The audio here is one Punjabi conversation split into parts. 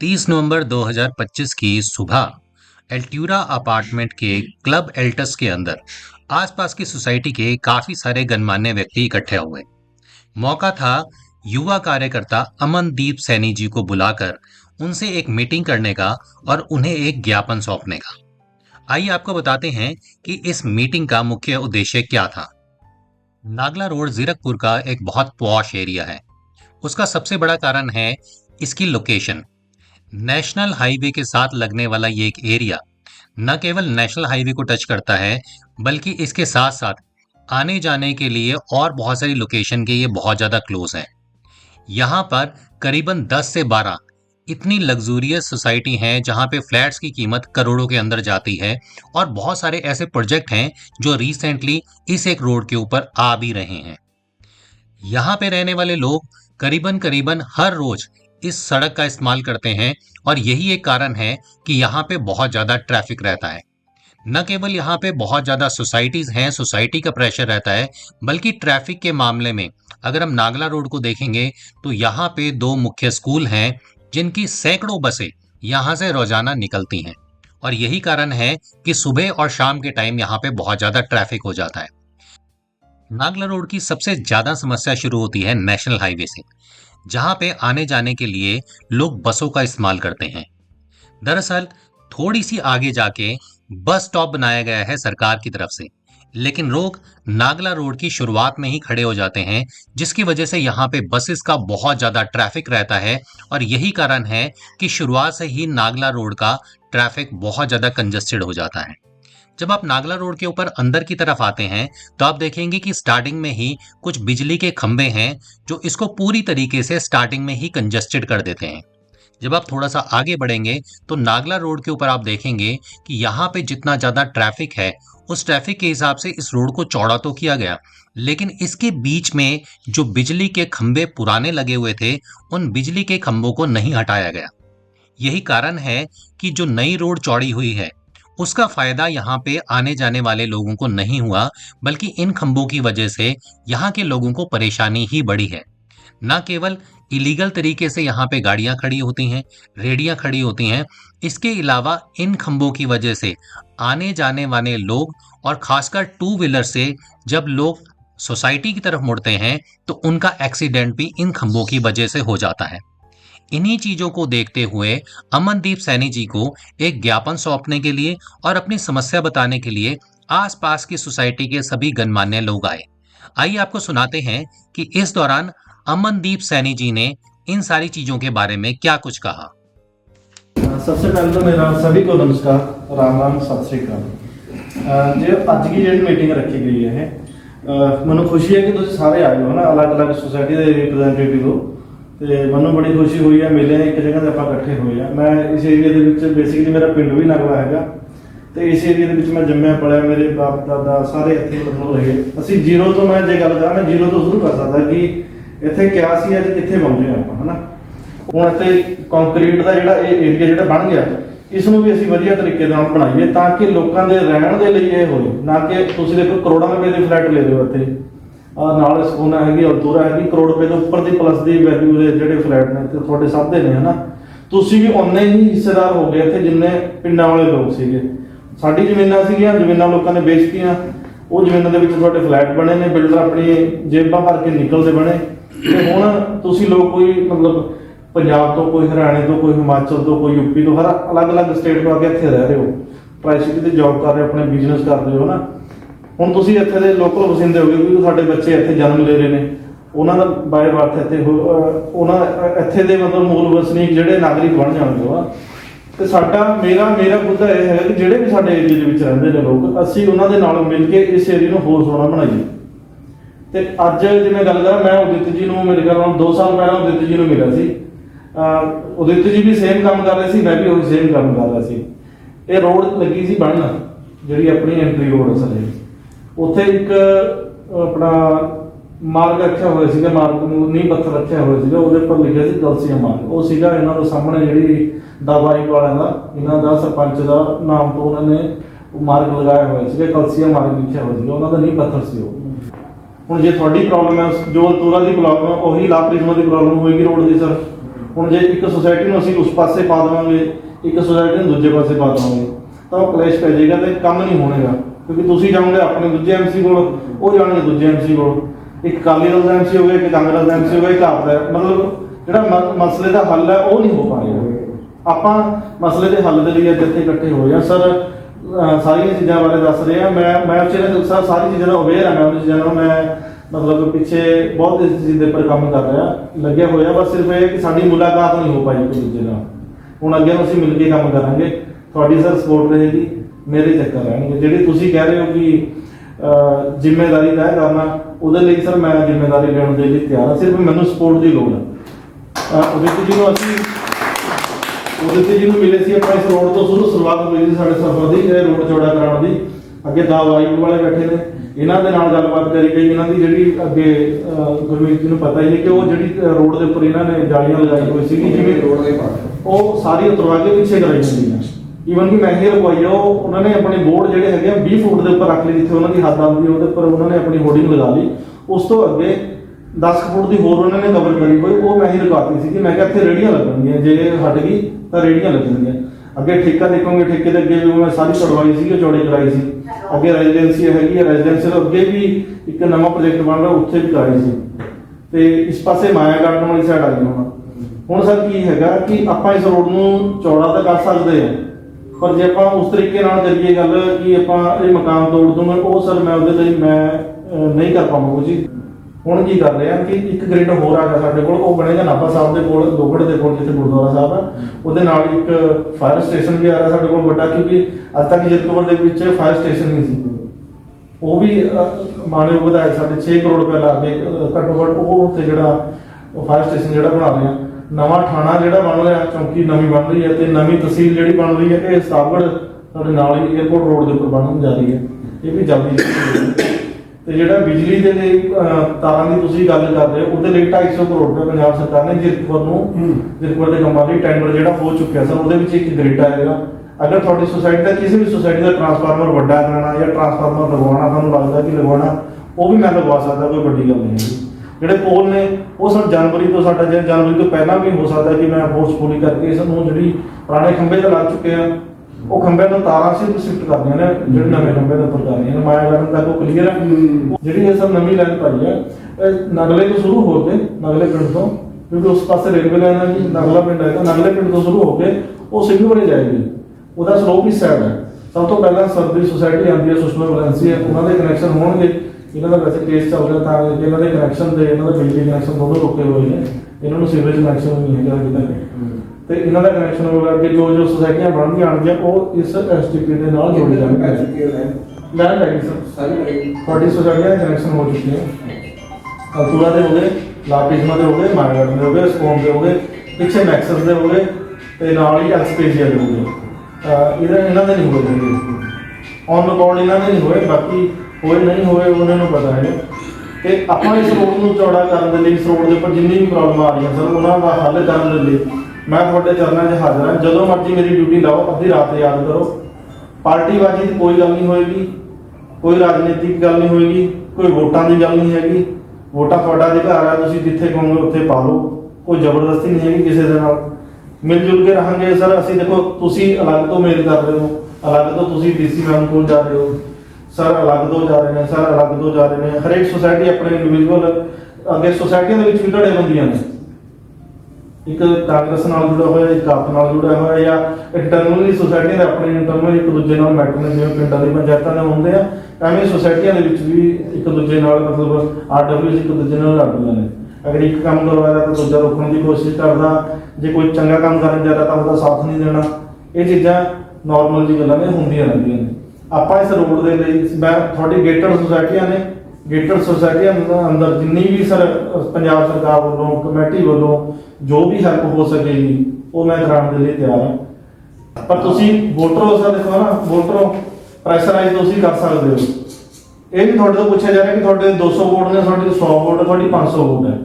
30 नवंबर 2025 की सुबह, एल्ट्यूरा अपार्टमेंट के क्लब एल्टस के अंदर, आसपास की सोसाइटी के काफ़ी सारे गणमान्य व्यक्ति इकट्ठे हुए। मौका था युवा कार्यकर्ता अमनदीप सैनी जी को बुलाकर उनसे एक मीटिंग करने का और उन्हें एक ज्ञापन सौंपने का। आइए आपको बताते हैं कि इस मीटिंग का मुख्य उद्देश्य क्या था। नागला रोड जीरकपुर का एक बहुत पॉश एरिया है। उसका सबसे बड़ा कारण है इसकी लोकेशन। नेशनल हाईवे के साथ लगने वाला ये एक एरिया न केवल नेशनल हाईवे को टच करता है, बल्कि इसके साथ साथ आने जाने के लिए और बहुत सारी लोकेशन के ये बहुत ज़्यादा क्लोज हैं। यहाँ पर करीबन 10 से 12 इतनी लग्जूरियस सोसाइटी हैं जहाँ पे फ्लैट्स की कीमत करोड़ों के अंदर जाती है और बहुत सारे ऐसे प्रोजेक्ट हैं जो रिसेंटली इस एक रोड के ऊपर आ भी रहे हैं। यहाँ पे रहने वाले लोग करीबन करीबन हर रोज इस सड़क का इस्तेमाल करते हैं और यही एक कारण है कि यहाँ पे बहुत ज़्यादा ट्रैफ़िक रहता है। न केवल यहाँ पे बहुत ज़्यादा सोसाइटीज़ हैं सोसाइटी का प्रेशर रहता है, बल्कि ट्रैफ़िक के मामले में अगर हम नागला रोड को देखेंगे तो यहाँ पे दो मुख्य स्कूल हैं, जिनकी सैकड़ों बसें यहाँ से रोज़ाना निकलती हैं। और यही कारण है कि सुबह और शाम के टाइम यहाँ पे बहुत ज़्यादा ट्रैफ़िक हो जाता है। नागला रोड की सबसे ज़्यादा समस्या शुरू होती है नेशनल हाईवे से। जहाँ पे आने जाने के लिए लोग बसों का इस्तेमाल करते हैं। दरअसल थोड़ी सी आगे जाके बस स्टॉप बनाया गया है सरकार की तरफ़ से। लेकिन लोग नागला रोड की शुरुआत में ही खड़े हो जाते हैं, जिसकी वजह से यहाँ पे बसेस का बहुत ज़्यादा ट्रैफ़िक रहता है और यही कारण है कि शुरुआत से ही नागला रोड का ट्रैफ़िक बहुत ज़्यादा कंजस्टेड हो जाता है। जब आप नागला रोड के ऊपर अंदर की तरफ़ आते हैं तो आप देखेंगे कि स्टार्टिंग में ही कुछ बिजली के खंभे हैं, जो इसको पूरी तरीके से स्टार्टिंग में ही कंजस्टेड कर देते हैं। जब आप थोड़ा सा आगे बढ़ेंगे तो नागला रोड के ऊपर आप देखेंगे कि यहाँ पे जितना ज़्यादा ट्रैफ़िक है, उस ट्रैफ़िक के हिसाब से इस रोड को चौड़ा तो किया गया। लेकिन इसके बीच में जो बिजली के खंभे पुराने लगे हुए थे, उन बिजली के खंभों को नहीं हटाया गया। यही कारण है कि जो नई रोड चौड़ी हुई है उसका फ़ायदा यहाँ पे आने जाने वाले लोगों को नहीं हुआ, बल्कि इन खंभों की वजह से यहाँ के लोगों को परेशानी ही बढ़ी है। न केवल इलीगल तरीके से यहाँ पे गाड़ियाँ खड़ी होती हैं, रेडियाँ खड़ी होती हैं, इसके अलावा इन खंभों की वजह से आने जाने वाले लोग और खासकर टू व्हीलर से जब लोग सोसाइटी की तरफ़ मुड़ते हैं तो उनका एक्सीडेंट भी इन खंभों की वजह से हो जाता है। इन्हीं चीज़ों को देखते हुए अमनदीप सैनी जी को एक ज्ञापन सौंपने के लिए और अपनी समस्या बताने के लिए आसपास की सोसाइटी के सभी गणमान्य लोग आए। आइए आपको सुनाते हैं कि इस दौरान अमनदीप सैनी जी ने इन सारी चीज़ों के बारे में क्या कुछ कहा। सबसे पहले तो मेरा सभी को नमस्कार, राम राम, सत जो अज की जी मीटिंग रखी गई है मैं खुशी है कि तुम सारे आए हो ना अलग अलग सोसाइटी के रिप्रजेंटेटिव हो ਤੇ ਮੈਨੂੰ ਬੜੀ ਖੁਸ਼ੀ ਹੋਈ ਹੈ ਮਿਲੇ ਇੱਕ ਜਗ੍ਹਾ ਤੇ ਆਪਾਂ ਇਕੱਠੇ ਹੋਏ ਆ। ਮੈਂ ਇਸ ਏਰੀਆ ਦੇ ਵਿੱਚ ਬੇਸਿਕਲੀ ਮੇਰਾ ਪਿੰਡ ਵੀ ਨਗਲਾ ਹੈਗਾ। ਤੇ ਇਸ ਏਰੀਆ ਦੇ ਵਿੱਚ ਮੈਂ ਜੰਮਿਆ ਪਲਿਆ ਮੇਰੇ ਬਾਪ, ਦਾਦਾ ਸਾਰੇ ਇੱਥੇ ਮਤਲਬ ਰਹੇ। ਅਸੀਂ ਜ਼ੀਰੋ ਤੋਂ ਮੈਂ ਜੇ ਗੱਲ ਕਰਾਂ, ਮੈਂ ਜ਼ੀਰੋ ਤੋਂ ਸ਼ੁਰੂ ਕਰ ਸਕਦਾ ਕਿ ਇੱਥੇ ਕਿਆ ਸੀ ਅੱਜ ਕਿੱਥੇ ਪਹੁੰਚੇ ਆਪਾਂ, ਹਨਾ? ਹੁਣ ਇੱਥੇ ਕੰਕਰੀਟ ਦਾ ਜਿਹੜਾ ਇਹ ਏਰੀਆ ਜਿਹੜਾ ਬਣ ਗਿਆ, ਇਸ ਨੂੰ ਵੀ ਅਸੀਂ ਵਧੀਆ ਤਰੀਕੇ ਨਾਲ ਬਣਾਈਏ ਤਾਂ ਕਿ ਲੋਕਾਂ ਦੇ ਰਹਿਣ ਦੇ ਲਈ ਇਹ ਹੋਏ। ਨਾ ਕਿ ਤੁਸੀਂ ਦੇਖੋ ਕਰੋੜਾਂ ਰੁਪਏ ਦੇ ਫਲੈਟ ਲੈ ਲਿਓ ਇੱਥੇ। ਆ ਨਾਲ ਸਕੂਨਾ ਹੈਗੀ ਅਲਤੂਰਾ ਹੈਗੀ ਕਰੋੜ ਰੁਪਏ ਤੋਂ ਉੱਪਰ ਦੀ ਪਲੱਸ ਦੀ ਵੈਲਿਊ ਦੇ ਜਿਹੜੇ ਫਲੈਟ ਨੇ ਤੇ ਤੁਹਾਡੇ ਸਭ ਦੇ ਨੇ, ਹਨਾ? ਤੁਸੀਂ ਵੀ ਓਨੇ ਹੀ ਹਿੱਸੇਦਾਰ ਹੋ ਗਏ ਇੱਥੇ ਜਿੰਨੇ ਪਿੰਡਾਂ ਵਾਲੇ ਲੋਕ ਸੀਗੇ। ਸਾਡੀ ਜ਼ਮੀਨਾਂ ਸੀਗੀਆਂ, ਜ਼ਮੀਨਾਂ ਲੋਕਾਂ ਨੇ ਵੇਚਤੀਆਂ। ਉਹ ਜ਼ਮੀਨਾਂ ਦੇ ਵਿੱਚ ਤੁਹਾਡੇ ਫਲੈਟ ਬਣੇ ਨੇ ਬਿਲਡਰ ਆਪਣੀ ਜੇਬਾਂ ਭਰ ਕੇ ਨਿਕਲਦੇ ਬਣੇ। ਤੇ ਹੁਣ ਤੁਸੀਂ ਲੋਕ ਕੋਈ ਮਤਲਬ ਪੰਜਾਬ ਤੋਂ, ਕੋਈ ਹਰਿਆਣੇ ਤੋਂ, ਕੋਈ ਹਿਮਾਚਲ ਤੋਂ, ਕੋਈ ਯੂਪੀ ਤੋਂ, ਹਰ ਅਲੱਗ-ਅਲੱਗ ਸਟੇਟ ਤੋਂ ਆ ਕੇ ਇੱਥੇ ਰਹਿ ਰਹੇ ਹੋ। ਪ੍ਰਾਈਸ ਤੇ ਜੌਬ ਕਰ ਰਹੇ ਹੋ, ਆਪਣੇ ਬਿਜ਼ਨਸ ਕਰ ਰਹੇ ਹੋ ਨਾ ਹੁਣ ਤੁਸੀਂ ਇੱਥੇ ਦੇ ਲੋਕਲ ਵਸਿੰਦੇ ਹੋਗੇ, ਕਿਉਂਕਿ ਸਾਡੇ ਬੱਚੇ ਇੱਥੇ ਜਨਮ ਲੈ ਰਹੇ ਨੇ। ਉਹਨਾਂ ਦਾ ਬਾਏ ਬਰਥ ਇੱਥੇ ਹੋ- ਅਹ ਉਹਨਾਂ, ਇੱਥੇ ਦੇ ਮਤਲਬ ਮੂਲ ਵਸਨੀਕ ਜਿਹੜੇ ਨਾਗਰਿਕ ਬਣ ਜਾਣਗੇ ਉਹ ਤੇ ਸਾਡਾ ਮੇਰਾ ਮੇਰਾ ਮੁੱਦਾ ਇਹ ਹੈ ਕਿ ਜਿਹੜੇ ਵੀ ਸਾਡੇ ਏਰੀਆ ਦੇ ਵਿੱਚ ਰਹਿੰਦੇ ਨੇ ਲੋਕ, ਅਸੀਂ ਉਹਨਾਂ ਦੇ ਨਾਲ ਮਿਲ ਕੇ ਇਸ ਏਰੀਆ ਨੂੰ ਹੋਰ ਸੋਹਣਾ ਬਣਾਈਏ। ਤੇ ਅੱਜ ਜਿਵੇਂ ਗੱਲ ਕਰਾਂ, ਮੈਂ ਉਦਿਤ ਜੀ ਨੂੰ ਮੇਰੇ ਖਿਆਲ ਨਾਲ 2 ਸਾਲ ਪਹਿਲਾਂ ਉਦਿਤ ਜੀ ਨੂੰ ਮਿਲਿਆ ਸੀ। ਅਹ ਉਦਿਤ ਜੀ ਵੀ ਸੇਮ ਕੰਮ ਕਰ ਰਹੇ ਸੀ, ਮੈਂ ਵੀ ਉਹੀ ਸੇਮ ਕੰਮ ਕਰ ਰਿਹਾ ਸੀ। ਇਹ ਰੋਡ ਲੱਗੀ ਸੀ ਬਣਨ, ਜਿਹੜੀ ਆਪਣੀ ਐਂਟਰੀ ਰੋਡ ਅਸਲ ਵਿੱਚ। ਉੱਥੇ ਇੱਕ ਆਪਣਾ ਮਾਰਗ ਰੱਖਿਆ ਹੋਇਆ ਸੀਗਾ, ਮਾਰਗ ਨੂੰ ਨੀਂਹ ਪੱਥਰ ਰੱਖਿਆ ਹੋਇਆ ਸੀਗਾ, ਉਹਦੇ ਉੱਪਰ ਲਿਖਿਆ ਸੀ ਕਲਸੀਆ ਮਾਰਗ। ਉਹ ਸੀਗਾ ਇਹਨਾਂ ਦੇ ਸਾਹਮਣੇ ਜਿਹੜੀ ਦਵਾਈ ਵਾਲਿਆਂ ਦਾ, ਇਹਨਾਂ ਦਾ ਸਰਪੰਚ ਦਾ ਨਾਮ ਤੋਂ ਉਹਨਾਂ ਨੇ ਮਾਰਗ ਲਗਾਇਆ ਹੋਇਆ ਸੀਗਾ ਕਲਸੀਆ ਮਾਰਗ ਲਿਖਿਆ ਹੋਇਆ ਸੀਗਾ, ਉਹਨਾਂ ਦਾ ਨੀਂਹ ਪੱਥਰ ਸੀ ਉਹ। ਹੁਣ ਜੇ ਤੁਹਾਡੀ ਪ੍ਰੋਬਲਮ ਹੈ ਜੋ ਤੂਰਾ ਦੀ ਪ੍ਰੋਬਲਮ ਹੈ, ਉਹੀ ਲਾਪਰੀਜ਼ਮਾ ਦੀ ਪ੍ਰੋਬਲਮ ਹੋਏਗੀ ਰੋਡ ਦੀ, ਸਰ। ਹੁਣ ਜੇ ਇੱਕ ਸੁਸਾਇਟੀ ਨੂੰ ਅਸੀਂ ਉਸ ਪਾਸੇ ਪਾ ਦੇਵਾਂਗੇ, ਇੱਕ ਸੁਸਾਇਟੀ ਨੂੰ ਦੂਜੇ ਪਾਸੇ ਪਾ ਦੇਵਾਂਗੇ, ਤਾਂ ਉਹ ਕਲੇਸ਼ ਪੈ ਜਾਏਗਾ ਤੇ ਕੰਮ ਨਹੀਂ ਹੋਣੇਗਾ। ਕਿਉਂਕਿ ਤੁਸੀਂ ਜਾਓਗੇ ਆਪਣੇ ਦੂਜੇ ਐਮਸੀ ਕੋਲ, ਉਹ ਜਾਣਗੇ ਦੂਜੇ ਐਮਸੀ ਕੋਲ। ਇੱਕ ਕਾਲੀ ਦਾ ਐਮਸੀ ਹੋਵੇ ਇੱਕ ਕਾਂਗਰਸ ਦਾ ਐਮਸੀ ਹੋਵੇ ਇੱਕ ਆਪ ਮਤਲਬ ਜਿਹੜਾ ਮਸਲੇ ਦਾ ਹੱਲ ਹੈ, ਉਹ ਨਹੀਂ ਹੋ ਪਾਏਗਾ ਆਪਾਂ ਮਸਲੇ ਦੇ ਹੱਲ ਦੇ ਲਈ ਅੱਜ ਇਕੱਠੇ ਹੋਏ ਆ ਸਰ ਸਾਰੀਆਂ ਚੀਜ਼ਾਂ ਬਾਰੇ ਦੱਸ ਰਹੇ ਆ ਮੈਂ ਮੈਂ actually ਸਰ ਸਾਰੀ ਚੀਜ਼ਾਂ ਦਾ ਅਵੇਅਰ ਹਾਂ। ਮੈਂ ਉਹਨਾਂ ਚੀਜ਼ਾਂ ਨਾਲ ਮੈਂ ਮਤਲਬ ਪਿੱਛੇ ਬਹੁਤ ਇਸ ਚੀਜ਼ ਦੇ ਉੱਪਰ ਕੰਮ ਕਰ ਰਿਹਾ। ਲੱਗਿਆ ਹੋਇਆ, ਬਸ ਸਿਰਫ ਇਹ ਕਿ ਸਾਡੀ ਮੁਲਾਕਾਤ ਨਹੀਂ ਹੋ ਪਾਈ ਇੱਕ ਦੂਜੇ ਨਾਲ। ਹੁਣ ਅੱਗੇ ਅਸੀਂ ਮਿਲ ਕੇ ਕੰਮ ਕਰਾਂਗੇ। ਤੁਹਾਡੀ ਸਰ ਸਪੋਰਟ ਰਹੇਗੀ। ਮੇਰੇ ਚੱਕਰ ਰਹਿਣਗੇ ਜਿਹੜੀ ਤੁਸੀਂ ਕਹਿ ਰਹੇ ਹੋ ਕਿ ਅਹ, ਜ਼ਿੰਮੇਵਾਰੀ ਤੈਅ ਕਰਨਾ ਉਹਦੇ ਲਈ ਸਰ ਮੈਂ ਜ਼ਿੰਮੇਵਾਰੀ ਲੈਣ ਦੇ ਲਈ ਤਿਆਰ ਹਾਂ। ਸਿਰਫ ਮੈਨੂੰ ਸਪੋਰਟ ਦੀ ਲੋੜ ਹੈ ਅਹ, ਉਦਿਤ ਜੀ ਨੂੰ ਅਸੀਂ ਉਦਿਤ ਜੀ ਨੂੰ ਮਿਲੇ ਸੀ ਆਪਾਂ ਇਸ ਰੋਡ ਤੋਂ ਸ਼ੁਰੂ ਸ਼ੁਰੂਆਤ ਹੋਈ ਸੀ ਸਾਡੇ ਸਫ਼ਰ ਦੀ ਇਹ ਰੋਡ ਚੌੜਾ ਕਰਾਉਣ ਦੀ। ਅੱਗੇ ਦਾ ਵਾਈਕ ਵਾਲੇ ਬੈਠੇ ਨੇ। ਇਹਨਾਂ ਦੇ ਨਾਲ ਗੱਲਬਾਤ ਕਰੀ ਗਈ। ਇਹਨਾਂ ਦੀ ਜਿਹੜੀ ਅੱਗੇ ਅਹ, ਗੁਰਮੀਤ ਜੀ ਨੂੰ ਪਤਾ ਹੀ ਹੈ ਕਿ ਉਹ ਜਿਹੜੀ ਅਹ, ਰੋਡ ਦੇ ਉੱਪਰ ਇਹਨਾਂ ਨੇ ਜਾਲੀਆਂ ਲਗਾਈ ਹੋਈ ਸੀਗੀ ਜਿਵੇਂ ਰੋਡ ਦੇ ਪਾਸ? ਉਹ ਸਾਰੀ ਉਤਰਵਾ ਕੇ ਪਿੱਛੇ ਕਰਾਈ ਜਾਂਦੀ ਹੈ ਈਵਨ ਕਿ ਮੈਂ ਇਹ ਰਖਵਾਈ ਆ, ਉਹ ਉਹਨਾਂ ਨੇ ਆਪਣੇ ਬੋਰਡ ਜਿਹੜੇ ਹੈਗੇ ਆ 20 ਫੁੱਟ ਦੇ ਉੱਪਰ ਰੱਖ ਲਈ ਜਿੱਥੇ ਉਹਨਾਂ ਦੀ ਹੱਦ ਆਉਂਦੀ ਉਹਦੇ ਉੱਪਰ ਉਹਨਾਂ ਨੇ ਆਪਣੀ ਹੋਰਡਿੰਗ ਲਗਾ ਲਈ। ਉਸ ਤੋਂ ਅੱਗੇ 10 ਫੁੱਟ ਦੀ ਹੋਰ ਉਹਨਾਂ ਨੇ ਕਵਰ ਕਰੀ ਹੋਈ, ਉਹ ਮੈਂ ਹੀ ਲਗਾਤੀ ਸੀ ਕਿ ਮੈਂ ਕਿਹਾ, ਇੱਥੇ ਰੇੜੀਆਂ ਲੱਗਣਗੀਆਂ, ਜੇ ਹਟ ਗਈ, ਤਾਂ ਰੇੜੀਆਂ ਲੱਗਣਗੀਆਂ। ਅੱਗੇ ਠੇਕਾ ਦੇਖੋਗੇ, ਠੇਕੇ ਦੇ ਅੱਗੇ ਵੀ ਮੈਂ ਸਾਰੀ ਛੜਵਾਈ ਸੀ ਕਿ ਚੌੜੀ ਕਰਾਈ ਸੀ। ਅੱਗੇ ਰੈਜ਼ੀਡੈਂਸੀ ਹੈਗੀ ਹੈ ਰੈਜ਼ੀਡੈਂਸੀ ਤੋਂ ਅੱਗੇ ਵੀ ਇੱਕ ਨਵਾਂ ਪ੍ਰੋਜੈਕਟ ਬਣ ਰਿਹਾ, ਉੱਥੇ ਵੀ ਕਰਾਈ ਸੀ। ਤੇ ਇਸ ਪਾਸੇ ਮਾਇਆ ਗਾਰਡਨ ਵਾਲੀ ਸਾਈਡ ਆ ਗਈ ਹੁਣ। ਹੁਣ ਸਰ ਕੀ ਹੈਗਾ ਕਿ ਆਪਾਂ ਇਸ ਰੋਡ ਨੂੰ ਚੌੜਾ ਤਾਂ ਕਰ ਸਕਦੇ ਹਾਂ ਪਰ ਜੇ ਆਪਾਂ ਉਸ ਤਰੀਕੇ ਨਾਲ ਕਰੀਏ ਗੱਲ ਕਿ ਆਪਾਂ ਇਹ ਮਕਾਨ ਤੋੜ ਦੂੰਗਾ ਉਹ ਸਰ ਮੈਂ ਉਹਦੇ ਲਈ ਮੈਂ ਨਹੀਂ ਕਰ ਪਾਵਾਂਗਾ ਜੀ। ਹੁਣ ਕੀ ਕਰ ਰਹੇ ਆ ਕਿ ਇੱਕ ਗ੍ਰਿਡ ਹੋਰ ਆ ਗਿਆ ਸਾਡੇ ਕੋਲ, ਉਹ ਬਣੇਗਾ ਨਾਭਾ ਸਾਹਿਬ ਦੇ ਕੋਲ ਲੋਗੜ ਦੇ ਕੋਲ, ਜਿੱਥੇ ਗੁਰਦੁਆਰਾ ਸਾਹਿਬ ਹੈ ਉਹਦੇ ਨਾਲ ਇੱਕ ਫਾਇਰ ਸਟੇਸ਼ਨ ਵੀ ਆ ਰਿਹਾ ਸਾਡੇ ਕੋਲ ਵੱਡਾ, ਕਿਉਂਕਿ ਅੱਜ ਤੱਕ ਜੇਤੂਪੁਰ ਦੇ ਵਿੱਚ ਫਾਇਰ ਸਟੇਸ਼ਨ ਨਹੀਂ ਸੀ। ਉਹ ਵੀ ਮਾਨਯੋਗ ਵਿਧਾਇਕ ਸਾਡੇ 6 ਕਰੋੜ ਰੁਪਏ ਲਾ ਕੇ ਘੱਟੋ ਘੱਟ ਉਹ ਉੱਥੇ ਜਿਹੜਾ ਫਾਇਰ ਸਟੇਸ਼ਨ ਜਿਹੜਾ ਬਣਾ ਰਹੇ ਆ। ਨਵਾਂ ਥਾਣਾ ਜਿਹੜਾ ਬਣ ਰਿਹਾ ਚੌਂਕੀ ਨਵੀਂ ਬਣ ਰਹੀ ਹੈ ਤੇ ਨਵੀਂ ਤਹਿਸੀਲ ਜਿਹੜੀ ਬਣ ਰਹੀ ਹੈ ਇਹ ਸਾਬੜ ਸਾਡੇ ਨਾਲ ਹੀ 에어ਪੋਰਟ ਰੋਡ ਦੇ ਉੱਪਰ ਬਣਨ ਜਾ ਰਹੀ ਹੈ। ਇਹ ਵੀ ਜਲਦੀ। ਤੇ ਜਿਹੜਾ ਬਿਜਲੀ ਦੇ ਲਈ ਤਾਰਾਂ ਦੀ ਤੁਸੀਂ ਗੱਲ ਕਰ ਰਹੇ ਹੋ ਉਹਦੇ ਲਈ 250 ਕਰੋੜ ਰੁਪਏ ਪੰਜਾਬ ਸਰਕਾਰ ਨੇ ਜਿਰਕਪੁਰ ਨੂੰ ਜਿਰਕਪੁਰ ਦੇ ਕੰਮਾਂ ਲਈ ਟੈਂਡਰ ਜਿਹੜਾ ਹੋ ਚੁੱਕਿਆ ਸਰ ਉਹਦੇ ਵਿੱਚ ਇੱਕ ਗ੍ਰਿਡ ਆਏਗਾ। ਅਗਰ ਤੁਹਾਡੀ ਸੁਸਾਇਟੀ ਦਾ ਕਿਸੇ ਵੀ ਸੁਸਾਇਟੀ ਦਾ ਟਰਾਂਸਫਾਰਮਰ ਵੱਡਾ ਕਰਨਾ ਜਾਂ ਟਰਾਂਸਫਾਰਮਰ ਲਗਵਾਉਣਾ ਤੁਹਾਨੂੰ ਲੱਗਦਾ ਕਿ ਲਗਵਾਉਣਾ ਉਹ ਵੀ ਮੈਂ ਲਗਵਾ ਸਕਦਾ ਕੋਈ ਵੱਡੀ ਗੱਲ ਨਹੀਂ ਹੈ ਜਿਹੜੇ ਪੋਲ ਨੇ ਉਹ ਸਰ ਜਨਵਰੀ ਤੋਂ ਸਾਡਾ ਜੇ ਜਨਵਰੀ ਤੋਂ ਪਹਿਲਾਂ ਵੀ ਹੋ ਸਕਦਾ ਕਿ ਮੈਂ ਫੋਰਸ ਪੂਰੀ ਕਰਕੇ ਇਸ ਨੂੰ ਜਿਹੜੀ ਪੁਰਾਣੇ ਖੰਭੇ ਤੇ ਲੱਗ ਚੁੱਕੇ ਆ ਉਹ ਖੰਭੇ ਨੂੰ ਤਾਰਾਂ ਸੀ ਸ਼ਿਫਟ ਕਰਨੀਆਂ ਨੇ ਜਿਹੜੇ ਨਵੇਂ ਖੰਭੇ ਦੇ ਉੱਪਰ ਕਰਨੀਆਂ ਨੇ ਮਾਇਆ ਕਰਨ ਤੱਕ ਉਹ ਕਲੀਅਰ ਹੈ। ਜਿਹੜੀ ਇਹ ਸਭ ਨਵੀਂ ਲਾਈਨ ਪਾਈ ਹੈ ਨਗਲੇ ਤੋਂ ਸ਼ੁਰੂ ਹੋ ਕੇ ਨਗਲੇ ਪਿੰਡ ਤੋਂ ਕਿਉਂਕਿ ਉਸ ਪਾਸੇ ਰੇਲਵੇ ਲਾਈਨ ਹੈ ਜੀ ਨਗਲਾ ਪਿੰਡ ਹੈਗਾ ਨਗਲੇ ਪਿੰਡ ਤੋਂ ਸ਼ੁਰੂ ਹੋ ਕੇ ਉਹ ਸਿੰਘੂਪੁਰੇ ਜਾਏਗੀ। ਉਹਦਾ ਸਲੋਪ ਇਸ ਸਾਈਡ ਹੈ ਸਭ ਤੋਂ ਪਹਿਲਾਂ ਸਰਦੀ ਸੁਸਾਇਟੀ ਆਉਂਦੀ ਹੈ ਸੁਸ਼ਮਾ ਵੈਲੈਂਸੀ ਹੈ ਉਹਨਾਂ ਦੇ ਕਨੈਕਸ਼ਨ ਹੋਣਗੇ। ਇਹਨਾਂ ਦਾ ਵੈਸੇ ਕੇਸ ਚੱਲ ਰਿਹਾ ਤਾਂ ਕਰਕੇ ਇਹਨਾਂ ਦੇ ਕਨੈਕਸ਼ਨ ਦੇ ਇਹਨਾਂ ਦਾ ਬਿਜਲੀ ਕਨੈਕਸ਼ਨ ਦੋਨੋਂ ਰੁਕੇ ਹੋਏ ਨੇ। ਇਹਨਾਂ ਨੂੰ ਸੀਵਰੇਜ ਕਨੈਕਸ਼ਨ ਨਹੀਂ ਹੈਗਾ ਤੱਕ। ਤੇ ਇਹਨਾਂ ਦਾ ਕਨੈਕਸ਼ਨ ਹੋਗਾ ਕਿ ਜੋ ਜੋ ਸੁਸਾਇਟੀਆਂ ਬਣਦੀਆਂ ਆਣਗੀਆਂ ਉਹ ਇਸ ਐਸਟੀਪੀ ਦੇ ਨਾਲ ਜੁੜ ਜਾਣਗੀਆਂ। ਮੈਂ ਕਹਾਂ ਸਰ। ਤੁਹਾਡੀ ਸੁਸਾਇਟੀਆਂ ਕਨੈਕਸ਼ਨ ਹੋ ਚੁੱਕੇ ਹਨ ਅਤੂਰਾ ਦੇ ਹੋ ਗਏ ਲਾਪਿਸਮਾ ਦੇ ਹੋ ਗਏ ਮਾਰਗੜ ਦੇ ਹੋ ਗਏ ਸਪੋਨ ਦੇ ਹੋ ਗਏ ਪਿੱਛੇ ਮੈਕਸਸ ਦੇ ਹੋ ਗਏ ਤੇ ਨਾਲ ਹੀ ਐਕਸਪੇਸ਼ੀਆ ਦੇ ਹੋ ਗਏ। ਅਹ ਇਹਦੇ ਇਹਨਾਂ ਦੇ ਨਹੀਂ ਹੋਏ। ਹੈਗੇ ਔਨ ਰਿਕਾਰਡ ਇਹਨਾਂ ਦੇ ਨਹੀਂ ਹੋਏ ਬਾਕੀ ਹੋਏ ਨਹੀਂ ਹੋਏ ਉਹਨਾਂ ਨੂੰ ਪਤਾ ਹੈ। ਤੇ ਆਪਾਂ ਇਸ ਰੋਡ ਨੂੰ ਚੌੜਾ ਕਰਨ ਦੇ ਲਈ, ਇਸ ਰੋਡ ਦੇ ਉੱਪਰ ਜਿੰਨੀ ਵੀ ਪ੍ਰੋਬਲਮ ਆ ਰਹੀਆਂ ਸਰ ਉਹਨਾਂ ਦਾ ਹੱਲ ਕਰਨ ਦੇ ਲਈ ਮੈਂ ਤੁਹਾਡੇ ਚਰਨਾਂ 'ਚ ਹਾਜ਼ਰ ਹਾਂ। ਜਦੋਂ ਮਰਜ਼ੀ ਮੇਰੀ ਡਿਊਟੀ ਲਾਓ, ਅੱਧੀ ਰਾਤ ਯਾਦ ਕਰੋ। ਪਾਰਟੀਬਾਜ਼ੀ ਦੀ ਕੋਈ ਗੱਲ ਨਹੀਂ ਹੋਏਗੀ, ਕੋਈ ਰਾਜਨੀਤਿਕ ਗੱਲ ਨਹੀਂ ਹੋਏਗੀ, ਕੋਈ ਵੋਟਾਂ ਦੀ ਗੱਲ ਨਹੀਂ ਹੈਗੀ। ਵੋਟਾਂ ਤੁਹਾਡਾ ਅਧਿਕਾਰ ਹੈ ਤੁਸੀਂ ਜਿੱਥੇ ਕਹੋਗੇ ਉੱਥੇ ਪਾ ਲਓ। ਕੋਈ ਜ਼ਬਰਦਸਤੀ ਨਹੀਂ ਹੈਗੀ ਕਿਸੇ ਦੇ ਨਾਲ। ਮਿਲ ਜੁਲ ਕੇ ਰਹਾਂਗੇ, ਸਰ। ਅਸੀਂ ਦੇਖੋ, ਤੁਸੀਂ ਅਲੱਗ ਤੋਂ ਮੇਲ ਕਰ ਰਹੇ ਹੋ, ਅਲੱਗ ਤੋਂ ਤੁਸੀਂ ਡੀਸੀ ਮੈਮ ਕੋਲ ਜਾ ਰਹੇ ਹੋ। ਸਰ ਅਲੱਗ ਤੋਂ ਜਾ ਰਹੇ ਨੇ, ਸਰ ਅਲੱਗ ਤੋਂ ਜਾ ਰਹੇ ਨੇ। ਹਰੇਕ ਸੁਸਾਇਟੀ ਆਪਣੇ ਇੰਡੀਵਿਜੂਅਲ ਅੱਗੇ ਸੁਸਾਇਟੀਆਂ ਦੇ ਵਿੱਚ ਵੀ ਲੜੇ ਹੁੰਦੀਆਂ ਨੇ। ਇੱਕ ਕਾਂਗਰਸ ਨਾਲ ਜੁੜਿਆ ਹੋਇਆ, ਇੱਕ ਆਪ ਨਾਲ ਜੁੜਿਆ ਹੋਇਆ ਜਾਂ ਇੰਟਰਨਲੀ ਸੁਸਾਇਟੀਆਂ ਦੇ ਆਪਣੇ ਇੰਟਰਨਲ ਇੱਕ ਦੂਜੇ ਨਾਲ ਮੈਟਰ ਨੇ, ਜਿਵੇਂ ਪਿੰਡਾਂ ਦੀ ਪੰਚਾਇਤਾਂ ਦੇ ਹੁੰਦੇ ਆ, ਐਵੇਂ ਸੁਸਾਇਟੀਆਂ ਦੇ ਵਿੱਚ ਵੀ ਇੱਕ ਦੂਜੇ ਨਾਲ ਮਤਲਬ ਆਰਡਬਲਯੂ ਇੱਕ ਦੂਜੇ ਨਾਲ ਲੜਦੀਆਂ ਨੇ। ਅਗਰ ਇੱਕ ਕੰਮ ਕਰਵਾਇਆ ਤਾਂ ਦੂਜਾ ਰੋਕਣ ਦੀ ਕੋਸ਼ਿਸ਼ ਕਰਦਾ, ਜੇ ਕੋਈ ਚੰਗਾ ਕੰਮ ਕਰਨ ਜਾ ਰਿਹਾ ਤਾਂ ਉਹਦਾ ਸਾਥ ਨਹੀਂ ਦੇਣਾ। ਇਹ ਚੀਜ਼ਾਂ ਨਾਰਮਲ ਜੀ ਗੱਲਾਂ ਨੇ, ਹੁੰਦੀਆਂ ਰਹਿੰਦੀਆਂ ਨੇ। ਆਪਾਂ ਇਸ ਰੋਡ ਦੇ ਲਈ, ਮੈਂ ਤੁਹਾਡੀ ਗੇਟਡ ਸੁਸਾਇਟੀਆਂ ਨੇ ਗੇਟਡ ਸੁਸਾਇਟੀਆਂ ਦੇ ਅੰਦਰ ਜਿੰਨੀ ਵੀ ਸਰ, ਪੰਜਾਬ ਸਰਕਾਰ ਵੱਲੋਂ, ਕਮੇਟੀ ਵੱਲੋਂ ਜੋ ਵੀ ਹੈਲਪ ਹੋ ਸਕੇਗੀ ਉਹ ਮੈਂ ਕਰਾਉਣ ਦੇ ਲਈ ਤਿਆਰ ਹਾਂ। ਪਰ ਤੁਸੀਂ ਵੋਟਰ ਹੋ ਸਕਦੇ ਨਾ, ਵੋਟਰ ਪ੍ਰੈਸ਼ਰਾਈਜ਼ ਤੁਸੀਂ ਕਰ ਸਕਦੇ ਹੋ। ਇਹ ਵੀ ਤੁਹਾਡੇ ਤੋਂ ਪੁੱਛਿਆ ਜਾ ਰਿਹਾ ਕਿ ਤੁਹਾਡੇ 200 ਵੋਟ ਨੇ, ਤੁਹਾਡੇ 100 ਵੋਟ ਹੈ ਤੁਹਾਡੀ 500 ਵੋਟ ਹੈ।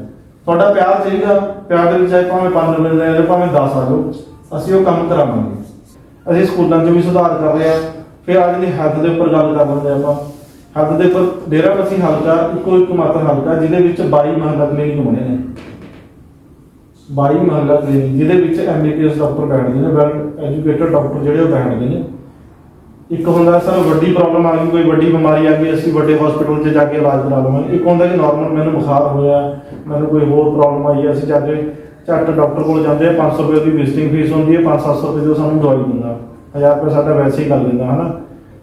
ਤੁਹਾਡਾ ਪਿਆਰ ਚਾਹੀਦਾ ਪਿਆਰ ਦੇ ਵਿੱਚ ਚਾਹੇ ਭਾਵੇਂ 5 ਮਿਲ ਜਾਏ ਭਾਵੇਂ 10 ਆ ਜਾਓ, ਅਸੀਂ ਉਹ ਕੰਮ ਕਰਾਵਾਂਗੇ। ਅਸੀਂ ਸਕੂਲਾਂ 'ਚ ਵੀ ਸੁਧਾਰ ਕਰ ਰਹੇ ਹਾਂ। ਫਿਰ ਅੱਜ ਦੀ ਹੱਦ ਦੇ ਉੱਪਰ ਗੱਲ ਕਰ ਲੈਂਦੇ ਆਪਾਂ। ਹੱਦ ਦੇ ਉੱਪਰ ਡੇਰਾ ਬਸੀ ਹਲਕਾ, ਇੱਕੋ ਇੱਕ ਮਾਤਰ ਹਲਕਾ, ਜਿਹਦੇ ਵਿੱਚ 22 ਮਹੱਲਾ ਕਲੀਨਿਕ ਬਣੇ ਨੇ। 22 ਮਹੱਲਾ ਕਲੀਨਿਕ ਜਿਹਦੇ ਵਿੱਚ ਐਮਬੀਬੀਐਸ ਡਾਕਟਰ ਬੈਠਦੇ ਨੇ ਵੈਲ ਐਜੂਕੇਟਡ ਡਾਕਟਰ ਜਿਹੜੇ ਉਹ ਬੈਠਦੇ ਨੇ। ਇੱਕ ਹੁੰਦਾ ਸਰ ਵੱਡੀ ਪ੍ਰੋਬਲਮ ਆ ਗਈ, ਕੋਈ ਵੱਡੀ ਬਿਮਾਰੀ ਆ ਗਈ, ਅਸੀਂ ਵੱਡੇ ਹਸਪੀਟਲ 'ਚ ਜਾ ਕੇ ਇਲਾਜ ਕਰਾ ਲਵਾਂਗੇ। ਇੱਕ ਹੁੰਦਾ ਕਿ ਨਾਰਮਲ ਮੈਨੂੰ ਬੁਖਾਰ ਹੋਇਆ, ਮੈਨੂੰ ਕੋਈ ਹੋਰ ਪ੍ਰੋਬਲਮ ਆਈ ਹੈ, ਅਸੀਂ ਜਾ ਕੇ ਝੱਟ ਡਾਕਟਰ ਕੋਲ ਜਾਂਦੇ ਆ 500 ਰੁਪਏ ਦੀ ਵਿਜ਼ਿਟਿੰਗ ਫੀਸ ਹੁੰਦੀ ਹੈ 5-700 ਰੁਪਏ ਦੀ ਸਾਨੂੰ ਦਵਾਈ ਦਿੰਦਾ। 1000 ਰੁਪਏ ਸਾਡਾ ਵੈਸੇ ਹੀ ਕਰ ਦਿੰਦਾ ਹਨਾ?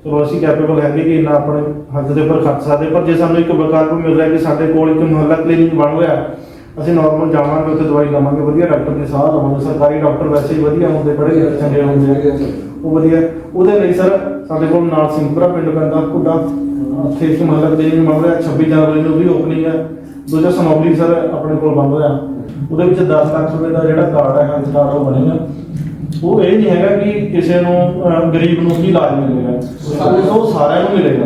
ਚਲੋ ਅਸੀਂ ਕੈਪੇਬਲ ਹੈਗੇ ਕਿ ਇੰਨਾ ਆਪਣੇ ਹੱਥ ਦੇ ਉੱਪਰ ਖਰਚ ਸਕਦੇ, ਪਰ ਜੇ ਸਾਨੂੰ ਇੱਕ ਵਿਕਲਪ ਮਿਲ ਰਿਹਾ ਕਿ ਸਾਡੇ ਕੋਲ ਇੱਕ ਮੁਹੱਲਾ ਕਲੀਨਿਕ ਬਣ ਗਿਆ ਅਸੀਂ ਨਾਰਮਲ ਜਾਵਾਂਗੇ, ਉੱਥੇ ਦਵਾਈ ਲਵਾਂਗੇ, ਵਧੀਆ ਡਾਕਟਰ ਦੀ ਸਲਾਹ ਲਵਾਂਗੇ, ਸਰਕਾਰੀ ਡਾਕਟਰ ਵੈਸੇ ਹੀ ਵਧੀਆ ਹੁੰਦੇ ਬੜੇ ਚੰਗੇ ਹੁੰਦੇ ਆ, ਉਹ ਵਧੀਆ। ਉਹਦੇ ਲਈ ਸਰ, ਸਾਡੇ ਕੋਲ ਨਾਲ ਸਿੰਘਪੁਰਾ ਪਿੰਡ ਪੈਂਦਾ ਕੁੱਡਾ ਉੱਥੇ ਇੱਕ ਮੁਹੱਲਾ ਕਲੀਨਿਕ ਬਣ ਰਿਹਾ 26 ਜਨਵਰੀ ਨੂੰ ਵੀ ਓਪਨਿੰਗ ਹੈ। ਦੂਜਾ ਸਮੋਗਲੀ ਸਰ ਆਪਣੇ ਕੋਲ ਬਣ ਰਿਹਾ। ਉਹਦੇ ਵਿੱਚ 10 ਲੱਖ ਰੁਪਏ ਦਾ ਜਿਹੜਾ ਕਾਰਡ ਹੈ ਹੈਲਥ ਕਾਰਡ ਉਹ ਬਣੇਗਾ। ਉਹ ਇਹ ਨਹੀਂ ਹੈਗਾ ਕਿ ਕਿਸੇ ਨੂੰ ਅਹ, ਗਰੀਬ ਨੂੰ ਹੀ ਇਲਾਜ ਮਿਲੇਗਾ। ਉਹ ਉਹ ਸਾਰਿਆਂ ਨੂੰ ਮਿਲੇਗਾ।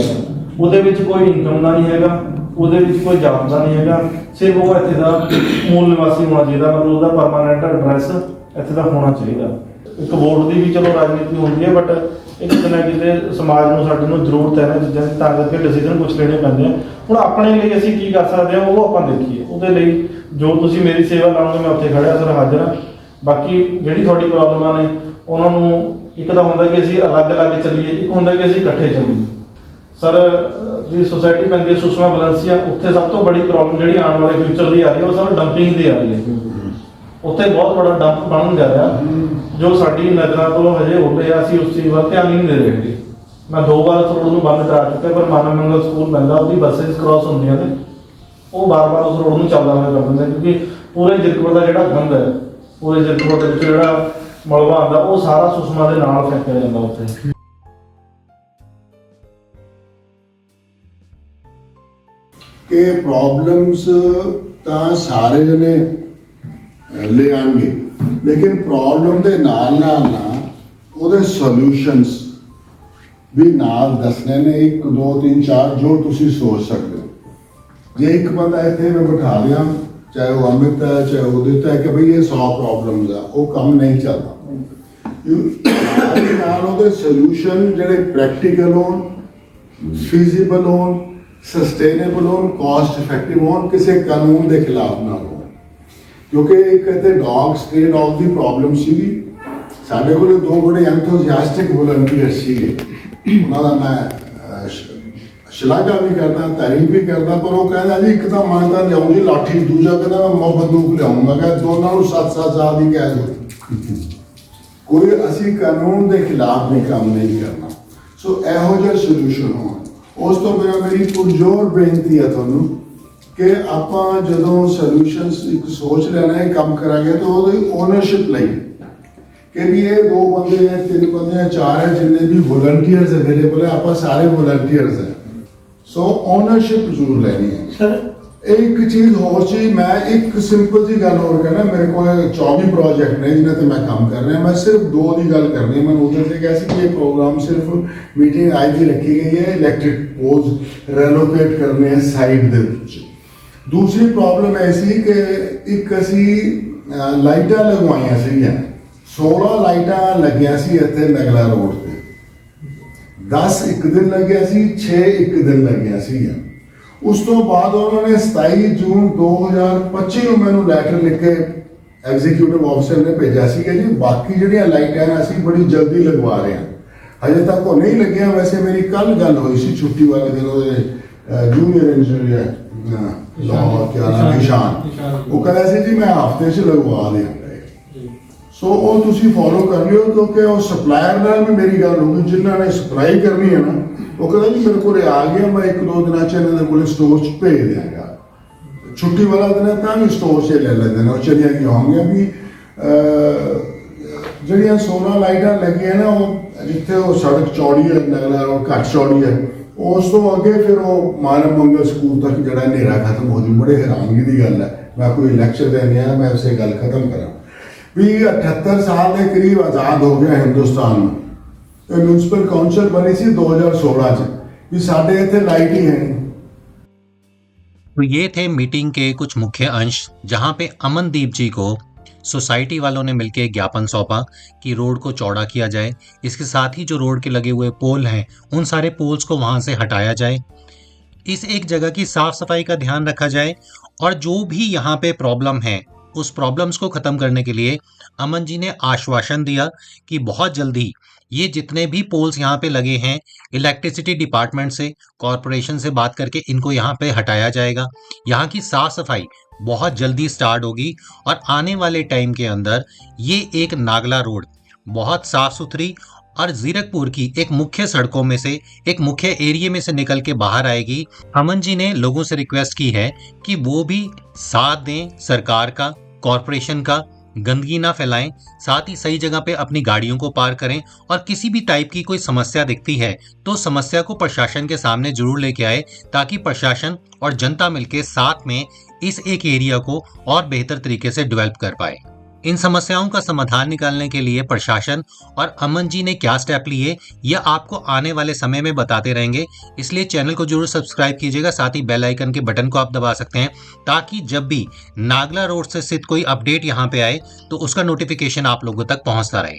ਉਹਦੇ ਵਿੱਚ ਕੋਈ ਇਨਕਮ ਦਾ ਨਹੀਂ ਹੈਗਾ ਉਹਦੇ ਵਿੱਚ ਕੋਈ ਜਾਤ ਦਾ ਨਹੀਂ ਹੈਗਾ। ਸਿਰਫ ਉਹ ਇੱਥੇ ਦਾ ਮੂਲ ਨਿਵਾਸੀ ਹੋਣਾ ਚਾਹੀਦਾ ਮਤਲਬ ਉਹਦਾ ਪਰਮਾਨੈਂਟ ਐਡਰੈਸ ਇੱਥੇ ਦਾ ਹੋਣਾ ਚਾਹੀਦਾ। ਇੱਕ ਵੋਟ ਦੀ ਵੀ ਚਲੋ ਰਾਜਨੀਤੀ ਹੁੰਦੀ ਹੈ ਬਟ ਇਹ ਕਿਤੇ ਨਾ ਕਿਤੇ ਸਮਾਜ ਨੂੰ ਸਾਡੇ ਨੂੰ ਜ਼ਰੂਰਤ ਹੈ ਨਾ ਚੀਜ਼ਾਂ ਦੀ ਤਾਂ ਕਰਕੇ ਡਿਸੀਜਨ ਕੁਝ ਲੈਣੇ ਪੈਂਦੇ ਆ। ਹੁਣ ਆਪਣੇ ਲਈ ਅਸੀਂ ਕੀ ਕਰ ਸਕਦੇ ਹਾਂ ਉਹ ਆਪਾਂ ਦੇਖੀਏ। ਉਹਦੇ ਲਈ ਜੋ ਤੁਸੀਂ ਮੇਰੀ ਸੇਵਾ ਲਾਉਂਗੇ ਮੈਂ ਉੱਥੇ ਖੜਿਆ ਸਰ ਹਾਜ਼ਰ ਹਾਂ। ਬਾਕੀ ਜਿਹੜੀ ਤੁਹਾਡੀ ਪ੍ਰੋਬਲਮਾਂ ਨੇ, ਉਹਨਾਂ ਨੂੰ ਇੱਕ ਤਾਂ ਹੁੰਦਾ ਕਿ ਅਸੀਂ ਅਲੱਗ-ਅਲੱਗ ਚੱਲੀਏ, ਇੱਕ ਹੁੰਦਾ ਕਿ ਅਸੀਂ ਇਕੱਠੇ ਚੱਲੀਏ। ਸਰ ਜੀ ਸੋਸਾਇਟੀ ਪੈਂਦੀ ਹੈ, ਸੁਸ਼ਮਾ ਬਲੰਸੀਆ ਉੱਥੇ ਸਭ ਤੋਂ ਬੜੀ ਪ੍ਰੋਬਲਮ ਜਿਹੜੀ ਆਉਣ ਵਾਲੇ ਫਿਊਚਰ ਦੀ ਆ ਰਹੀ ਹੈ, ਉਹ ਸਰ ਡੰਪਿੰਗ ਦੀ ਆ ਰਹੀ ਹੈ। ਉੱਥੇ ਬਹੁਤ ਬੜਾ ਡੰਪ ਬਣਨ ਜਾ ਰਿਹਾ। ਜੋ ਸਾਡੀ ਨਜ਼ਰਾਂ ਤੋਂ ਹਜੇ ਹੋ ਰਿਹਾ ਅਸੀਂ ਉਸ ਚੀਜ਼ ਵੱਲ ਧਿਆਨ ਨਹੀਂ ਦੇ ਰਹੇ ਮੈਂ ਦੋ ਵਾਰ ਉਸ ਰੋਡ ਨੂੰ ਬੰਦ ਕਰਾ ਚੁੱਕਿਆ, ਪਰ ਮਾਨਵ ਮੰਗਲ ਸਕੂਲ ਪੈਂਦਾ, ਉਹਦੀ ਬੱਸੇਸ ਕ੍ਰਾਸ ਹੁੰਦੀਆਂ ਨੇ। ਉਹ ਬਾਰ-ਬਾਰ ਉਸ ਰੋਡ ਨੂੰ ਚੱਲਦਾ ਹੋਇਆ ਕਰ ਦਿੰਦੇ ਕਿਉਂਕਿ ਪੂਰੇ ਜਿਰਕਪੁਰ ਦਾ ਜਿਹੜਾ ਗੰਦ ਹੈ ਪੂਰੇ ਜਿਰਕਪੁਰ ਦੇ ਵਿੱਚ ਜਿਹੜਾ ਮਲਬਾ ਆਉਂਦਾ ਉਹ ਸਾਰਾ ਸੁਸ਼ਮਾ ਦੇ ਨਾਲ ਫੈਂਕਿਆ ਜਾਂਦਾ ਉੱਥੇ। ਕਿ ਪ੍ਰੋਬਲਮਸ ਤਾਂ ਸਾਰੇ ਜਣੇ ਅਹ, ਲੈ ਆਣਗੇ ਲੇਕਿਨ ਪ੍ਰੋਬਲਮ ਦੇ ਨਾਲ ਨਾਲ ਨਾ ਉਹਦੇ ਸੋਲੂਸ਼ਨਸ ਵੀ ਨਾਲ ਦੱਸਣੇ ਨੇ 1 2 3 4 ਜੋ ਤੁਸੀਂ ਸੋਚ ਸਕਦੇ ਹੋ। ਜੇ ਇੱਕ ਬੰਦਾ ਇੱਥੇ ਮੈਂ ਬਿਠਾ ਦਿਆਂ ਚਾਹੇ ਉਹ ਅਮਿਤ ਹੈ, ਚਾਹੇ ਉਹ ਦਿੱਤਾ ਹੈ ਕਿ ਭਈ ਇਹ 100 ਪ੍ਰੋਬਲਮਸ ਆ, ਉਹ ਕੰਮ ਨਹੀਂ ਚੱਲਦਾ। ਨਾਲ ਉਹਦੇ ਸੋਲੂਸ਼ਨ ਜਿਹੜੇ ਪ੍ਰੈਕਟੀਕਲ ਹੋਣ ਫੀਜ਼ੀਬਲ ਹੋਣ ਸਸਟੇਨੇਬਲ ਹੋਣ ਕਾਸਟ ਇਫੈਕਟਿਵ ਹੋਣ, ਕਿਸੇ ਕਾਨੂੰਨ ਦੇ ਖਿਲਾਫ ਨਾ ਹੋਣ। ਕਿਉਂਕਿ ਇੱਕ ਤੇ ਡੌਗ ਸਟੇ ਡੌਗ ਦੀ ਪ੍ਰੋਬਲਮ ਸੀਗੀ। ਸਾਡੇ ਕੋਲ ਦੋ ਬੜੇ ਐਂਥੂਸੀਆਸਟਿਕ ਵੋਲੰਟੀਅਰ ਸੀਗੇ। ਉਹਨਾਂ ਦਾ ਮੈਂ ਸ਼ਲਾਘਾ ਵੀ ਕਰਦਾ, ਤਾਰੀਫ ਵੀ ਕਰਦਾ, ਪਰ ਉਹ ਕਹਿੰਦਾ ਜੀ, ਇੱਕ ਤਾਂ ਮੈਂ ਲਿਆਉਂਗੀ ਲਾਠੀ, ਦੂਜਾ ਕਹਿੰਦਾ ਮੈਂ ਮੋ ਬੰਦੂਕ ਲਿਆਉਂਗਾ ਕਿ ਦੋਨਾਂ ਨੂੰ 7-7 ਸਾਲ ਦੀ ਕੈਦ ਹੋਈ ਕੋਈ ਅਸੀਂ ਕਾਨੂੰਨ ਦੇ ਖਿਲਾਫ ਨਹੀਂ ਕੰਮ ਨਹੀਂ ਕਰਨਾ। ਸੋ ਇਹੋ ਜਿਹਾ ਸੋਲੂਸ਼ਨ ਹੋਣ। ਉਸ ਤੋਂ ਬਿਨਾਂ ਮੇਰੀ ਪੁਰਜੋਰ ਬੇਨਤੀ ਹੈ ਤੁਹਾਨੂੰ ਕਿ ਆਪਾਂ ਜਦੋਂ ਸੋਲੂਸ਼ਨਸ ਇੱਕ ਸੋਚ ਲੈਣਾ ਹੈ ਕੰਮ ਕਰਾਂਗੇ, ਤਾਂ ਉਹਦੀ ਓਨਰਸ਼ਿਪ ਲਈ। ਕਿ ਵੀ ਇਹ ਦੋ ਬੰਦੇ ਹੈ ਤਿੰਨ ਬੰਦੇ ਹੈ ਚਾਰ ਹੈ, ਜਿੰਨੇ ਵੀ ਵੋਲੰਟੀਅਰਸ ਅਵੇਲੇਬਲ ਹੈ, ਆਪਾਂ ਸਾਰੇ ਵੋਲੰਟੀਅਰਸ ਹੈ। ਸੋ ਓਨਰਸ਼ਿਪ ਜ਼ਰੂਰ ਲੈਣੀ ਹੈ ਸਰ ਇੱਕ ਚੀਜ਼ ਹੋਰ ਸੀ ਮੈਂ ਇੱਕ ਸਿੰਪਲ ਜੀ ਗੱਲ ਹੋਰ ਕਰਨਾ ਮੇਰੇ ਕੋਲ 24 ਪ੍ਰੋਜੈਕਟ ਨੇ ਜਿਨ੍ਹਾਂ ਤੇ ਮੈਂ ਕੰਮ ਕਰ ਰਿਹਾ। ਮੈਂ ਸਿਰਫ ਦੋ ਦੀ ਗੱਲ ਕਰਨੀ ਮੈਨੂੰ ਉਧਰ ਤੇ ਕਿਹਾ ਸੀ ਕਿ ਇਹ ਪ੍ਰੋਗਰਾਮ ਸਿਰਫ ਮੀਟਿੰਗ ਅੱਜ ਦੀ ਰੱਖੀ ਗਈ ਹੈ ਇਲੈਕਟ੍ਰਿਕ ਪੋਲਸ ਰੈਲੋਕੇਟ ਕਰਨੇ ਹੈ ਸਾਈਡ ਦੇ ਵਿੱਚ। ਦੂਸਰੀ ਪ੍ਰੋਬਲਮ ਇਹ ਸੀ ਕਿ ਇੱਕ ਅਸੀਂ ਲਾਈਟਾਂ ਲਗਵਾਈਆਂ ਸੀਗੀਆਂ। 16 ਲਾਈਟਾਂ ਲੱਗੀਆਂ ਸੀ ਇੱਥੇ ਨਗਲਾ ਰੋਡ ਤੇ। 10 ਇੱਕ ਦਿਨ ਲੱਗਿਆ ਸੀ 6 ਇੱਕ ਦਿਨ ਲੱਗਿਆ ਸੀਗਾ ਉਸ ਤੋਂ ਬਾਅਦ ਉਹਨਾਂ ਨੇ 27 ਜੂਨ 2025 ਨੂੰ ਮੈਨੂੰ ਲੈਟਰ ਲਿਖ ਕੇ ਐਗਜ਼ੀਕਿਊਟਿਵ ਆਫੀਸਰ ਨੇ ਭੇਜਿਆ ਸੀ ਕਿ ਜੀ ਬਾਕੀ ਜਿਹੜੀਆਂ ਲਾਈਟਾਂ ਨੇ ਅਸੀਂ ਬੜੀ ਜਲਦੀ ਲਗਵਾ ਰਹੇ ਹਾਂ। ਹਜੇ ਤੱਕ ਉਹ ਨਹੀਂ ਲੱਗਿਆ ਵੈਸੇ ਮੇਰੀ ਕੱਲ ਗੱਲ ਹੋਈ ਸੀ ਛੁੱਟੀ ਵਾਲੇ ਦਿਨ ਉਹਦੇ ਜੂਨੀਅਰ ਇੰਜੀਨੀਅਰ ਲਾਹੌਰ ਕਿਆ ਨਾਮ ਨਿਸ਼ਾਨ ਉਹ ਕਹਿੰਦਾ ਸੀ ਜੀ ਮੈਂ ਹਫ਼ਤੇ 'ਚ ਲਗਵਾ ਇਹ। ਸੋ ਉਹ ਤੁਸੀਂ ਫੋਲੋ ਕਰ ਲਿਓ ਕਿਉਂਕਿ ਉਹ ਸਪਲਾਇਰ ਨਾਲ ਵੀ ਮੇਰੀ ਗੱਲ ਹੋ ਗਈ, ਜਿਨ੍ਹਾਂ ਨੇ ਸਪਲਾਈ ਕਰਨੀ ਹੈ ਨਾ, ਉਹ ਕਹਿੰਦਾ ਜੀ ਮੇਰੇ ਕੋਲ ਆ ਗਿਆ, ਮੈਂ ਇੱਕ ਦੋ ਦਿਨਾਂ ਚ ਇਹਨਾਂ ਦੇ ਕੋਲ ਸਟੋਰ ਚ ਭੇਜ ਦਿਆਂਗਾ। ਛੁੱਟੀ ਵਾਲਾ ਦਿਨ ਹੈ, ਤਾਂ ਵੀ ਸਟੋਰ 'ਚ ਲੈ ਲੈਂਦੇ ਨੇ, ਉਹ ਚਲੀਆਂ ਗਈਆਂ ਹੋਣਗੀਆਂ ਵੀ ਜਿਹੜੀਆਂ 16 ਲਾਈਟਾਂ ਲੱਗੀਆਂ ਨਾ, ਉਹ ਜਿੱਥੇ ਉਹ ਸੜਕ ਚੌੜੀ ਹੈ, ਨਗਲਾ ਉਹ ਘੱਟ ਚੌੜੀ ਹੈ, ਉਸ ਤੋਂ ਅੱਗੇ ਫਿਰ ਉਹ ਮਾਨਵ ਮੰਗਲ ਸਕੂਲ ਤੱਕ ਜਿਹੜਾ ਹਨੇਰਾ ਖਤਮ ਹੋ ਜੂ ਬੜੇ ਹੈਰਾਨਗੀ ਦੀ ਗੱਲ ਹੈ। ਮੈਂ ਕੋਈ ਲੈਕਚਰ ਦੇਣ ਆਇਆ, ਮੈਂ ਉਸੇ ਗੱਲ ਖਤਮ ਕਰਾਂ। भी अठहत्तर साल के करीब आज़ाद हो गया हिंदुस्तान में। तो म्यूनसिपल काउंसिल बनी थी 2016 से भी साढ़े इतने लाइट ही है तो ये थे मीटिंग के कुछ मुख्य अंश, जहाँ पे अमनदीप जी को सोसाइटी वालों ने मिलकर ज्ञापन सौंपा कि रोड को चौड़ा किया जाए। इसके साथ ही जो रोड के लगे हुए पोल हैं, उन सारे पोल्स को वहाँ से हटाया जाए। इस एक जगह की साफ़ सफ़ाई का ध्यान रखा जाए और जो भी यहाँ पे प्रॉब्लम है उस प्रॉब्लम्स को खत्म करने के लिए अमन जी ने आश्वासन दिया कि बहुत जल्दी ये जितने भी पोल्स यहाँ पे लगे हैं इलेक्ट्रिसिटी डिपार्टमेंट से कॉरपोरेशन से बात करके इनको यहाँ पे हटाया जाएगा। यहाँ की साफ़ सफ़ाई बहुत जल्दी स्टार्ट होगी और आने वाले टाइम के अंदर ये एक नागला रोड बहुत साफ़ सुथरी और जीरकपुर की एक मुख्य सड़कों में से एक मुख्य एरिया में से निकल के बाहर आएगी। अमन जी ने लोगों से रिक्वेस्ट की है कि वो भी साथ दें सरकार का, कॉरपोरेशन का, गंदगी ना फैलाएँ, साथ ही सही जगह पे अपनी गाड़ियों को पार करें और किसी भी टाइप की कोई समस्या दिखती है तो समस्या को प्रशासन के सामने ज़रूर लेके आए ताकि प्रशासन और जनता मिलके साथ में इस एक एरिया को और बेहतर तरीके से डेवलप कर पाए। इन समस्याओं का समाधान निकालने के लिए प्रशासन और अमन जी ने क्या स्टेप लिए, यह आपको आने वाले समय में बताते रहेंगे। इसलिए चैनल को ज़रूर सब्सक्राइब कीजिएगा, साथ ही बेल आइकन के बटन को आप दबा सकते हैं, ताकि जब भी नागला रोड से स्थित कोई अपडेट यहाँ पे आए तो उसका नोटिफिकेशन आप लोगों तक पहुँचता रहे।